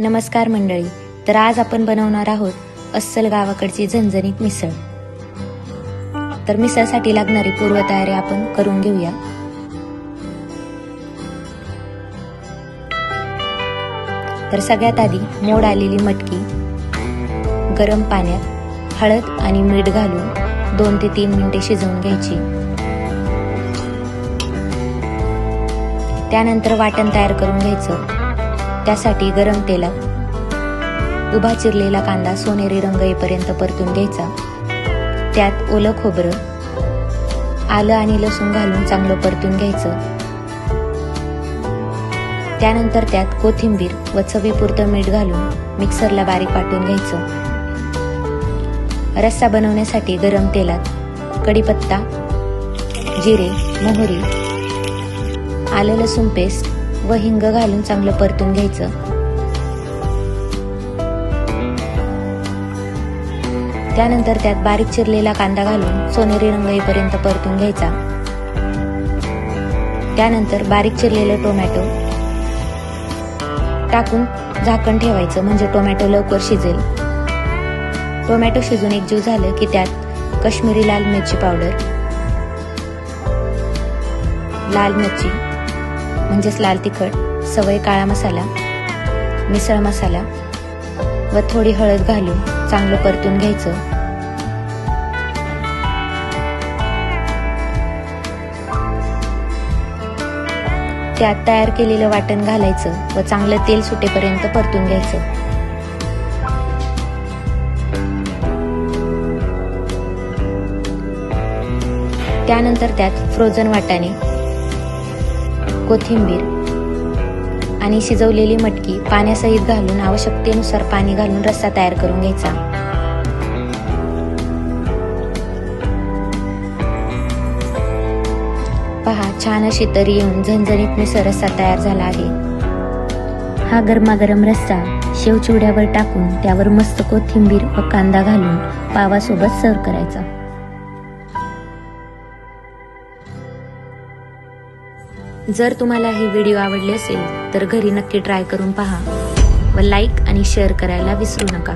नमस्कार मंडळी तर आज आपण बनवणार आहोत अस्सल गावाकडची झणझणीत मिसळ. तर मिसळसाठी लागणारी पूर्वतयारी आपण करून घेऊया. तर सगळ्यात आधी मोड आलेली मटकी गरम पाण्यात हळद आणि मीठ घालून दोन ते तीन मिनिटे शिजवून घ्यायची. त्यानंतर वाटण तयार करून घ्यायचं. त्यासाठी गरम तेलात उभा चिरलेला कांदा सोनेरी रंग येईपर्यंत परतून घ्यायचा. त्यात ओलं खोबरं आलं आणि लसूण घालून चांगलं परतून घ्यायचं. त्यानंतर त्यात कोथिंबीर व चवीपुरतं मीठ घालून मिक्सरला बारीक वाटून घ्यायचं. रस्सा बनवण्यासाठी गरम तेलात कढीपत्ता जिरे मोहरी आलं लसूण पेस्ट व हिंग घालून चांगलं परतून घ्यायचं. त्यानंतर त्यात बारीक चिरलेला कांदा घालून सोनेरी रंग येईपर्यंत परतून घ्यायचा. त्यानंतर बारीक चिरलेले टोमॅटो टाकून झाकण ठेवायचं म्हणजे टोमॅटो लवकर शिजेल. टोमॅटो शिजून एकजीव झालं की त्यात कश्मीरी लाल मिरची पावडर लाल मिरची म्हणजेच लाल तिखट सवय काळा मसाला मिसळ मसाला व थोडी हळद घालून चांगलं परतून घ्यायचं. त्यात तयार केलेलं वाटण घालायचं व चांगलं तेल सुटेपर्यंत परतून घ्यायचं. त्यानंतर त्यात फ्रोझन वाटाणे कोथिंबीर आणि शिजवलेली मटकी पाण्यासहित घालून आवश्यकतेनुसार पाणी घालून रस्सा तयार करून घ्यायचा. पहा छान अशी तरी येऊन झणझणीत मिसळ रस्सा तयार झाला आहे. हा गरमागरम रस्सा शेवचिवड्यावर टाकून त्यावर मस्त कोथिंबीर व कांदा घालून पावासोबत सर्व करायचा. जर तुम्हाला हे व्हिडिओ आवडले असेल तर घरी नक्की ट्राय करून पहा व लाईक आणि शेअर करायला विसरू नका.